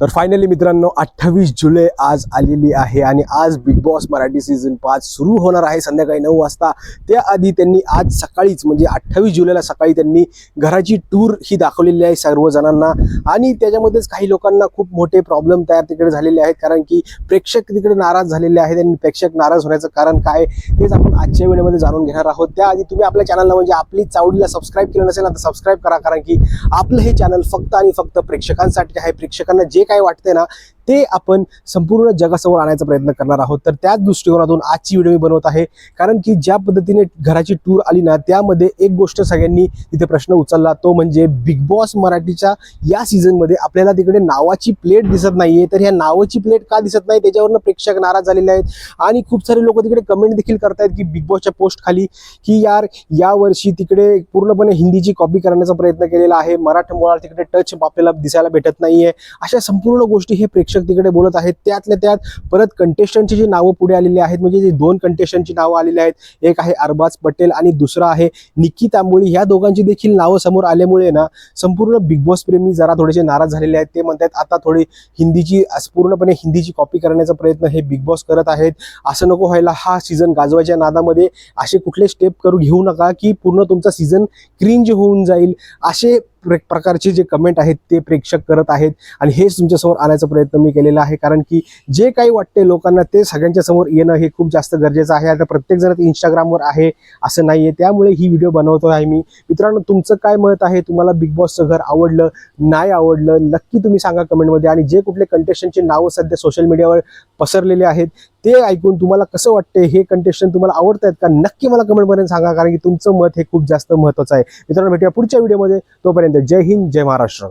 तर फायनली मित्रांनो अठ्ठावीस जुलै आज आलेली आहे आणि आज बिग बॉस मराठी सीझन पाच सुरू होणार आहे. संध्याकाळी नऊ वाजता. त्याआधी त्यांनी आज सकाळीच म्हणजे अठ्ठावीस जुलैला सकाळी त्यांनी घराची टूर ही दाखवलेली आहे सर्व जणांना आणि त्याच्यामध्येच काही लोकांना खूप मोठे प्रॉब्लेम तयार तिकडे झालेले आहेत. कारण की प्रेक्षक तिकडे नाराज झालेले आहेत आणि प्रेक्षक नाराज होण्याचं कारण काय तेच आपण आजच्या व्हिडिओमध्ये जाणून घेणार आहोत. त्याआधी तुम्ही आपल्या चॅनलला म्हणजे आपली चावडीला सबस्क्राईब केलं नसेल ना तर सबस्क्राईब करा. कारण की आपलं हे चॅनल फक्त आणि फक्त प्रेक्षकांसाठी आहे. प्रेक्षकांना जे काय वाटते ना ते आपण संपूर्ण जगासमोर आणायचा प्रयत्न करणार आहोत. तर त्याच दृष्टिकोनातून आजची व्हिडिओ मी बनवत आहे. कारण की ज्या पद्धतीने घराची टूर आली ना त्यामध्ये एक गोष्ट सगळ्यांनी तिथे प्रश्न उचलला. तो म्हणजे बिग बॉस मराठीच्या या सीझनमध्ये आपल्याला तिकडे नावाची प्लेट दिसत नाहीये. तर ह्या नावाची प्लेट का दिसत नाही? त्याच्यावरनं प्रेक्षक नाराज झालेले आहेत. आणि खूप सारे लोक तिकडे कमेंट देखील करतायत की बिग बॉसच्या पोस्ट खाली की यार यावर्षी तिकडे पूर्णपणे हिंदीची कॉपी करण्याचा प्रयत्न केलेला आहे. मराठमोळा तिकडे टच आपल्याला दिसायला भेटत नाहीये. अशा संपूर्ण गोष्टी हे प्रेक्षक तिकडे बोलत आहेत. त्यातल्या त्यात परत कंटेस्टंटची जी नावं पुढे आलेली आहेत म्हणजे जी दोन कंटेस्टंटची नावं आलेली आहेत एक आहे अरबाज पटेल आणि दुसरा आहे निक्की तांबोळी ह्या दोघांची देखील नावं समोर आल्यामुळे ना संपूर्ण बिग बॉस प्रेमी जरा थोडेसे नाराज झालेले आहेत. ते म्हणतात आता थोडी हिंदीची पूर्णपणे हिंदीची कॉपी करण्याचा प्रयत्न हे बिग बॉस करत आहेत. असं नको व्हायला हा सीझन गाजवायच्या नादामध्ये असे कुठले स्टेप करू घेऊ नका की पूर्ण तुमचा सीझन क्रिंज होऊन जाईल. असे प्रकारचे जे कमेंट आहेत ते प्रेक्षक करत आहेत. आणि हेच तुमच्यासमोर आणायचा प्रयत्न मी केलेला आहे. कारण की जे काही वाटते लोकांना ते सगळ्यांच्या समोर येणं हे खूप जास्त गरजेचं आहे. आता प्रत्येक जण इंस्टाग्रामवर आहे असं नाही आहे त्यामुळे ही व्हिडिओ बनवतो आहे मी मित्रांनो तुमचं काय मत आहे? तुम्हाला बिग बॉसचं घर आवडलं नाही आवडलं? नक्की तुम्ही सांगा कमेंटमध्ये आणि जे कुठले कंटेस्टंटचे नावं सध्या सोशल मीडियावर पसरलेले आहेत ते ऐकून तुम्हाला कसं वाटते हे कंटेस्टंट तुम्हाला आवडत आहेत का? नक्की मला कमेंटमध्ये सांगा कारण की तुमचं मत हे खूप जास्त महत्त्वाचं आहे. मित्रांनो भेटूया पुढच्या व्हिडिओमध्ये तोपर्यंत जय हिंद जय महाराष्ट्र.